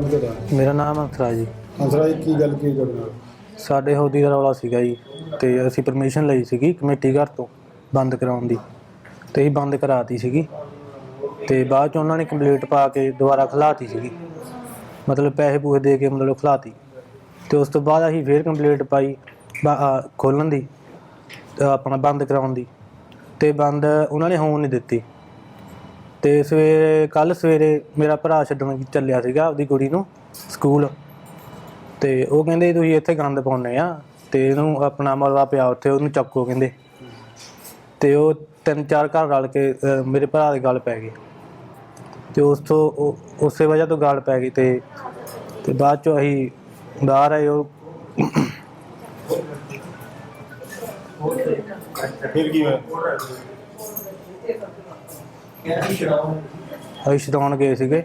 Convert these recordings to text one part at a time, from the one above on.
ਤੁਹਾਡਾ ਮੇਰਾ ਨਾਮ ਅੰਸਰਾ ਜੀ। ਅੰਸਰਾ ਜੀ ਕੀ ਗੱਲ ਕੀ ਤੁਹਾਡੇ ਨਾਲ ਸਾਡੇ ਹੋਦੀ ਦਾ ਰੌਲਾ ਸੀਗਾ ਜੀ ਤੇ ਅਸੀਂ ਪਰਮਿਸ਼ਨ ਲਈ ਸੀਗੀ ਕਮੇਟੀ ਘਰ ਤੋਂ ਬੰਦ ਕਰਾਉਣ ਦੀ ਤੇ ਅਸੀਂ ਬੰਦ ਕਰਾਤੀ ਸੀਗੀ ਤੇ ਬਾਅਦ ਚ ਉਹਨਾਂ ਨੇ ਕੰਪਲੀਟ ਪਾ ਕੇ ਦੁਬਾਰਾ ਖਲਾਤੀ ਸੀਗੀ। ਮਤਲਬ ਪੈਸੇ ਪੂਸੇ ਦੇ ਕੇ ਮਤਲਬ ਖਲਾਤੀ। ਤੇ ਉਸ ਤੋਂ ਬਾਅਦ ਅਸੀਂ ਫੇਰ ਕੰਪਲੀਟ ਪਾਈ ਖੋਲਣ ਦੀ ਆਪਣਾ ਬੰਦ ਕਰਾਉਣ ਦੀ ਤੇ ਬੰਦ ਉਹਨਾਂ ਨੇ ਹੋਣ ਨਹੀਂ ਦਿੱਤੀ। ਤੇ ਸਵੇਰੇ ਕੱਲ ਸਵੇਰੇ ਮੇਰਾ ਭਰਾ ਛੱਡਣ ਚੱਲਿਆ ਸੀਗਾ ਆਪਦੀ ਕੁੜੀ ਨੂੰ ਸਕੂਲ। ਤੇ ਉਹ ਕਹਿੰਦੇ ਤੁਸੀਂ ਇੱਥੇ ਗੰਦ ਪਾਉਂਦੇ ਆ ਤੇ ਇਹਨੂੰ ਆਪਣਾ ਮਲਵਾ ਪਿਆ ਉੱਥੇ ਉਹਨੂੰ ਚੱਕੋ ਕਹਿੰਦੇ। ਤੇ ਉਹ ਤਿੰਨ ਚਾਰ ਘਰ ਰਲ ਕੇ ਅਹ, ਮੇਰੇ ਭਰਾ ਦੇ ਗਲ ਪੈ ਗਈ ਤੇ ਉਸ ਤੋਂ ਉਹ- ਉਸੇ ਵਜ੍ਹਾ ਤੋਂ ਗਲ ਪੈ ਗਈ ਤੇ ਤੇ ਬਾਅਦ ਚੋਂ ਅਸੀਂ ਬਾਹਰ ਆਏ ਉਹ। ਫਿਰ ਕੀ ਹੋਇਆ? ਅਸੀਂ ਛਡਾਉਣ ਗਏ ਸੀਗੇ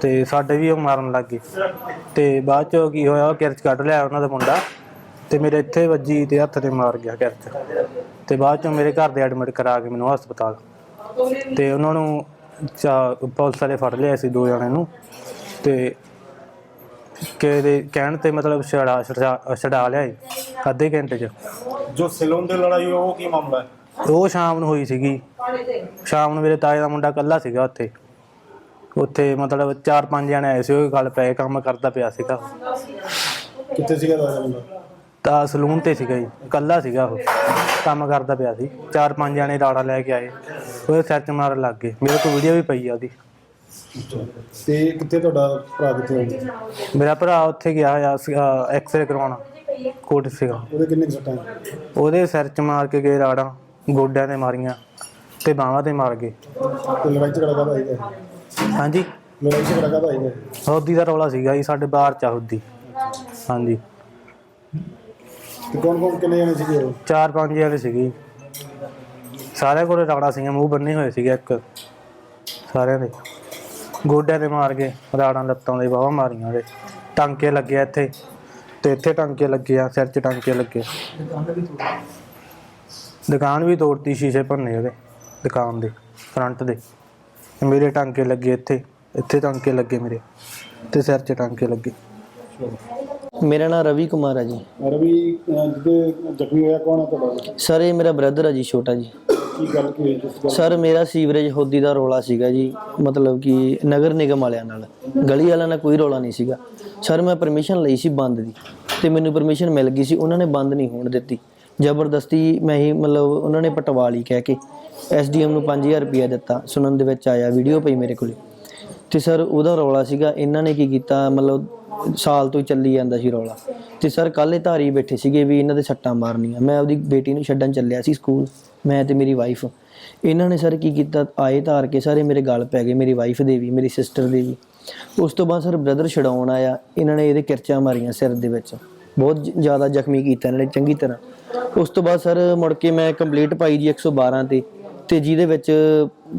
ਤੇ ਸਾਡੇ ਵੀ ਉਹ ਮਾਰਨ ਲੱਗ ਗਏ। ਤੇ ਬਾਅਦ ਚੋਂ ਕੀ ਹੋਇਆ ਉਹ ਕਿਰਚ ਕੱਢ ਲਿਆ ਉਹਨਾਂ ਦਾ ਮੁੰਡਾ ਤੇ ਮੇਰੇ ਇੱਥੇ ਵੱਜੀ ਤੇ ਹੱਥ ਤੇ ਮਾਰ ਗਿਆ ਕਿਰਚ। ਤੇ ਬਾਅਦ ਚੋਂ ਮੇਰੇ ਘਰ ਦੇ ਐਡਮਿਟ ਕਰਾ ਕੇ ਮੈਨੂੰ ਹਸਪਤਾਲ। ਤੇ ਉਹਨਾਂ ਨੂੰ ਚਾ- ਪੁਲਿਸ ਵਾਲੇ ਫੜ ਲਿਆ ਸੀ ਦੋ ਜਣੇ ਨੂੰ। ਤੇ ਕਿ ਦੇ ਕਹਿਣ ਤੇ ਮਤਲਬ ਛੜਾ ਛੜਾ ਛਡਾ ਲਿਆ ਸੀ ਅੱਧੇ ਘੰਟੇ ਚ। ਜੋ ਸੈਲੂਨ ਦੇ ਲੜਾਈ ਹੋਈ, ਉਹ ਕੀ ਮਾਮਲਾ ਹੈ? ਉਹ ਸ਼ਾਮ ਨੂੰ ਹੋਈ ਸੀਗੀ। ਸ਼ਾਮ ਨੂੰ ਮੇਰੇ ਤਾਏ ਦਾ ਮੁੰਡਾ ਕੱਲਾ ਸੀਗਾ ਉੱਥੇ। ਉੱਥੇ ਮਤਲਬ ਚਾਰ ਪੰਜ ਜਣੇ ਆਏ ਸੀ ਉਹ ਗੱਲ ਪੈ ਕੰਮ ਕਰਦਾ ਪਿਆ ਸੀਗਾ। ਕਿੱਥੇ ਸੀਗਾ ਤੁਹਾਡਾ ਮੁੰਡਾ? ਤਾਂ ਸਲੂਨ ਤੇ ਸੀਗਾ ਜੀ ਕੱਲਾ ਸੀਗਾ ਉਹ। ਕੰਮ ਕਰਦਾ ਪਿਆ ਸੀ। ਚਾਰ ਪੰਜ ਜਣੇ ਰਾੜਾ ਲੈ ਕੇ ਆਏ। ਉਹਦੇ ਸਿਰ 'ਚ ਮਾਰਨ ਲੱਗ ਗਏ। ਮੇਰੇ ਕੋਲ ਵੀਡੀਓ ਵੀ ਪਈ ਆ ਉਹਦੀ। ਤੇ ਕਿੱਥੇ ਤੁਹਾਡਾ ਭਰਾ ਕਿੱਥੇ ਹੁੰਦਾ ਮੇਰਾ ਭਰਾ ਉੱਥੇ ਗਿਆ ਆ ਐਕਸਰੇ ਕਰਵਾਉਣ। ਕੋਟ ਸੀਗਾ। ਉਹਦੇ ਕਿੰਨੇ ਸੱਟਾਂ? ਉਹਦੇ ਸਿਰ 'ਚ ਮਾਰ ਕੇ ਗਏ ਰਾੜਾਂ। ਗੋਡਿਆਂ ਤੇ ਮਾਰੀਆਂ ਤੇ ਬਾਹਾਂ ਤੇ ਮਾਰ ਗਏ। ਤੇ ਲੜਾਈ ਝਗੜਾ ਕਾਹਦਾ ਹੋਇਆ ਹਾਂਜੀ। ਲੜਾਈ ਝਗੜਾ ਹੌਦੀ ਦਾ ਰੌਲਾ ਸੀਗਾ ਜੀ ਸਾਡੇ ਬਾਹਰ ਚ ਆ ਹੌਦੀ। ਹਾਂਜੀ। ਤੇ ਕੌਣ ਕੌਣ ਕਿੰਨੇ ਜਣੇ ਸੀਗੇ ਉਹ? ਚਾਰ ਪੰਜ ਜਣੇ ਸੀਗੇ ਸਾਰਿਆਂ ਕੋਲ ਰਾੜਾ ਸੀਗਾ ਮੂੰਹ ਬੰਨੇ ਹੋਏ ਸੀਗੇ ਇੱਕ। ਸਾਰਿਆਂ ਦੇ। ਗੋਡਿਆਂ ਤੇ ਮਾਰ ਕੇ ਰਾੜਾਂ ਲੱਤਾਂ ਦੇ ਬਾਹਾਂ ਮਾਰੀਆਂ ਉਹਦੇ। ਟਾਂਕੇ ਲੱਗੇ ਆ ਇੱਥੇ। ਤੇ ਇੱਥੇ ਟਾਂਕੇ ਲੱਗੇ ਆ ਸਿਰ 'ਚ ਟਾਂਕੇ ਲੱਗੇ। ਦੁਕਾਨ ਵੀ ਤੋੜਤੀ ਸ਼ੀਸ਼ੇ ਭੰਨੇ ਉਹਦੇ ਦੁਕਾਨ ਦੇ ਫਰੰਟ ਦੇ। ਮੇਰੇ ਟਾਂਕੇ ਲੱਗੇ ਇੱਥੇ ਇੱਥੇ ਟਾਂਕੇ ਲੱਗੇ ਮੇਰੇ ਤੇ ਸਿਰ 'ਚ ਟਾਂਕੇ ਲੱਗੇ। ਮੇਰਾ ਨਾਮ ਰਵੀ ਕੁਮਾਰ ਹੈ ਜੀ। ਰਵੀ ਜਿਹਦੇ ਜ਼ਖਮੀ ਹੋਇਆ ਕੌਣ ਹੈ ਤੁਹਾਡਾ? ਸਰ ਇਹ ਮੇਰਾ ਬ੍ਰਦਰ ਹੈ ਜੀ ਛੋਟਾ ਜੀ। ਕੀ ਗੱਲ ਕੀ ਹੋਈ ਸਰ ਮੇਰਾ ਸੀਵਰੇਜ ਹੋਦੀ ਦਾ ਰੋਲਾ ਸੀਗਾ ਜੀ ਮਤਲਬ ਕਿ ਨਗਰ ਨਿਗਮ ਵਾਲਿਆਂ ਨਾਲ। ਗਲੀ ਵਾਲਿਆਂ ਨਾਲ ਕੋਈ ਰੋਲਾ ਨਹੀਂ ਸੀਗਾ। ਸਰ ਮੈਂ ਪਰਮਿਸ਼ਨ ਲਈ ਸੀ ਬੰਦ ਦੀ ਤੇ ਮੈਨੂੰ ਪਰਮਿਸ਼ਨ ਮਿਲ ਗਈ ਸੀ ਉਹਨਾਂ ਨੇ ਬੰਦ ਨਹੀਂ ਹੋਣ ਦਿੱਤੀ। ਜ਼ਬਰਦਸਤੀ ਮੈਂ ਹੀ ਮਤਲਬ ਉਹਨਾਂ ਨੇ ਪਟਵਾ ਲਈ ਕਹਿ ਕੇ। ਐਸਡੀਐਮ ਨੂੰ 5000 ਰੁਪਇਆ ਦਿੱਤਾ, ਸੁਣਨ ਦੇ ਵਿੱਚ ਆਇਆ ਵੀਡੀਓ ਪਈ ਮੇਰੇ ਕੋਲੇ। ਤੇ ਸਰ ਉਹਦਾ ਰੌਲਾ ਸੀਗਾ, ਇਹਨਾਂ ਨੇ ਕੀ ਕੀਤਾ, ਮਤਲਬ ਸਾਲ ਤੋਂ ਹੀ ਚੱਲੀ ਜਾਂਦਾ ਸੀ ਰੌਲਾ। ਤੇ ਸਰ ਕੱਲ੍ਹ ਧਾਰੀ ਬੈਠੇ ਸੀਗੇ ਵੀ ਇਹਨਾਂ ਦੇ ਸੱਟਾਂ ਮਾਰਨੀਆਂ। ਮੈਂ ਉਹਦੀ ਬੇਟੀ ਨੂੰ ਛੱਡਣ ਚੱਲਿਆ ਸੀ ਸਕੂਲ ਮੈਂ ਤੇ ਮੇਰੀ ਵਾਈਫ ਇਹਨਾਂ ਨੇ ਸਰ ਕੀ ਕੀਤਾ, ਆਏ ਧਾਰ ਕੇ ਸਾਰੇ ਮੇਰੇ ਗਲ ਪੈ ਗਏ, ਮੇਰੀ ਵਾਈਫ ਦੇ ਵੀ, ਮੇਰੀ ਸਿਸਟਰ ਦੇ ਵੀ। ਉਸ ਤੋਂ ਬਾਅਦ ਸਰ ਬ੍ਰਦਰ ਛਡਾਉਣ ਆਇਆ, ਇਹਨਾਂ ਨੇ ਇਹਦੇ ਕਿਰਚਾਂ ਮਾਰੀਆਂ ਸਿਰ ਦੇ ਵਿੱਚ। ਬਹੁਤ ਜ਼ਿਆਦਾ ਜ਼ਖਮੀ ਕੀਤਾ ਇਹਨਾਂ ਨੇ, ਚੰਗੀ ਤਰ੍ਹਾਂ। ਉਸ ਤੋਂ ਬਾਅਦ ਸਰ ਮੁੜ ਕੇ ਮੈਂ ਕੰਪਲੀਟ ਪਾਈ ਜੀ 112 ਤੇ ਤੇ ਜਿਹਦੇ ਵਿੱਚ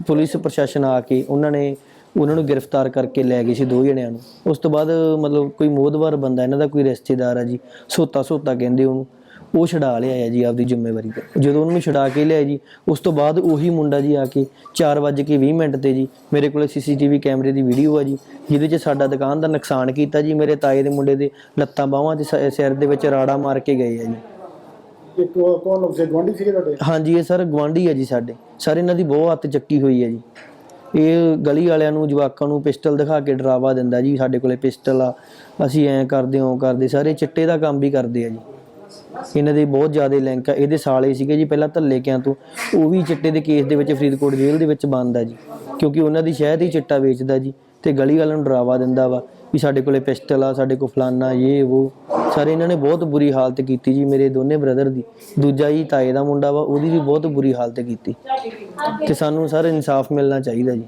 ਪੁਲਿਸ ਪ੍ਰਸ਼ਾਸਨ ਆ ਕੇ ਉਹਨਾਂ ਨੇ ਉਹਨਾਂ ਨੂੰ ਗ੍ਰਿਫਤਾਰ ਕਰਕੇ ਲੈ ਗਏ ਸੀ ਦੋ ਜਣਿਆਂ ਨੂੰ। ਉਸ ਤੋਂ ਬਾਅਦ ਮਤਲਬ ਕੋਈ ਮੋਦਵਾਰ ਬੰਦਾ, ਇਹਨਾਂ ਦਾ ਕੋਈ ਰਿਸ਼ਤੇਦਾਰ ਆ ਜੀ ਸੋਤਾ ਸੋਤਾ ਕਹਿੰਦੇ ਉਹਨੂੰ, ਉਹ ਛਡਾ ਲਿਆ ਹੈ ਜੀ ਆਪਦੀ ਜ਼ਿੰਮੇਵਾਰੀ ਤੇ। ਜਦੋਂ ਉਹਨੂੰ ਛਡਾ ਕੇ ਲਿਆ ਜੀ, ਉਸ ਤੋਂ ਬਾਅਦ ਉਹੀ ਮੁੰਡਾ ਜੀ ਆ ਕੇ 4:20 ਮਿੰਟ ਤੇ ਜੀ ਮੇਰੇ ਕੋਲੇ ਸੀਸੀਟੀਵੀ ਕੈਮਰੇ ਦੀ ਵੀਡੀਓ ਆ ਜੀ, ਜਿਹਦੇ 'ਚ ਸਾਡਾ ਦੁਕਾਨ ਦਾ ਨੁਕਸਾਨ ਕੀਤਾ ਜੀ, ਮੇਰੇ ਤਾਏ ਦੇ ਮੁੰਡੇ ਦੇ ਲੱਤਾਂ ਬਾਹਾਂ ਤੇ ਸ- ਸਿਰ ਦੇ ਵਿੱਚ ਰਾੜਾ ਮਾਰ ਕੇ ਗਏ ਆ ਜੀ। ਇੱਕ ਉਹ ਲੋਕ ਸੀ? ਗਵਾਂਢੀ ਸੀਗੇ ਤੁਹਾਡੇ? ਹਾਂਜੀ, ਇਹ ਸਰ ਗਵਾਂਢੀ ਹੈ ਜੀ ਸਾਡੇ। ਸਰ, ਇਹਨਾਂ ਦੀ ਬਹੁਤ ਹੱਥ ਚੱਕੀ ਹੋਈ ਹੈ ਜੀ। ਇਹ ਗਲੀ ਵਾਲਿਆਂ ਨੂੰ, ਜਵਾਕਾਂ ਨੂੰ ਪਿਸਟਲ ਦਿਖਾ ਕੇ ਡਰਾਵਾ ਦਿੰਦਾ ਜੀ, ਸਾਡੇ ਕੋਲੇ ਪਿਸਟਲ ਆ। ਅਸੀਂ ਐਂ ਕਰਦੇ ਹਾਂ ਉਹ ਕਰਦੇ। ਸਾਰੇ ਚਿੱਟੇ ਦਾ ਕੰਮ ਵੀ ਕਰਦੇ ਆ ਜੀ। ਇਹਨਾਂ ਦੇ ਬਹੁਤ ਜ਼ਿਆਦਾ ਲਿੰਕ ਆ। ਇਹਦੇ ਸਾਲੇ ਸੀਗੇ ਜੀ, ਪਹਿਲਾਂ ਧੱਲੇ ਕਿਆਂ ਤੋਂ। ਉਹ ਵੀ ਚਿੱਟੇ ਦੇ ਕੇਸ ਦੇ ਵਿੱਚ, ਫਰੀਦਕੋਟ ਜੇਲ੍ਹ ਦੇ ਵਿੱਚ ਬੰਦ ਆ ਜੀ। ਕਿਉਂਕਿ ਉਹਨਾਂ ਦੀ ਸ਼ਹਿਦ ਹੀ ਚਿੱਟਾ ਵੇਚਦਾ ਜੀ। ਤੇ ਗਲੀ ਵਾਲਿਆਂ ਨੂੰ ਡਰਾਵਾ ਦਿੰਦਾ ਵਾ। ਵੀ ਸਾਡੇ ਕੋਲੇ ਪਿਸਟਲ ਆ, ਸਾਡੇ ਕੋਲ ਫਲਾਨਾ, ਇਹ, ਉਹ। ਸਾਰੇ ਇਹਨਾਂ ਨੇ ਬਹੁਤ ਬੁਰੀ ਹਾਲਤ ਕੀਤੀ ਜੀ ਮੇਰੇ ਦੋਨੇ ਬ੍ਰਦਰ ਦੀ। ਦੂਜਾ ਜੀ ਤਾਏ ਦਾ ਮੁੰਡਾ ਵਾ, ਉਹਦੀ ਵੀ ਬਹੁਤ ਬੁਰੀ ਹਾਲਤ ਕੀਤੀ। ਤੇ ਸਾਨੂੰ ਸਰ ਇਨਸਾਫ ਮਿਲਣਾ ਚਾਹੀਦਾ ਜੀ।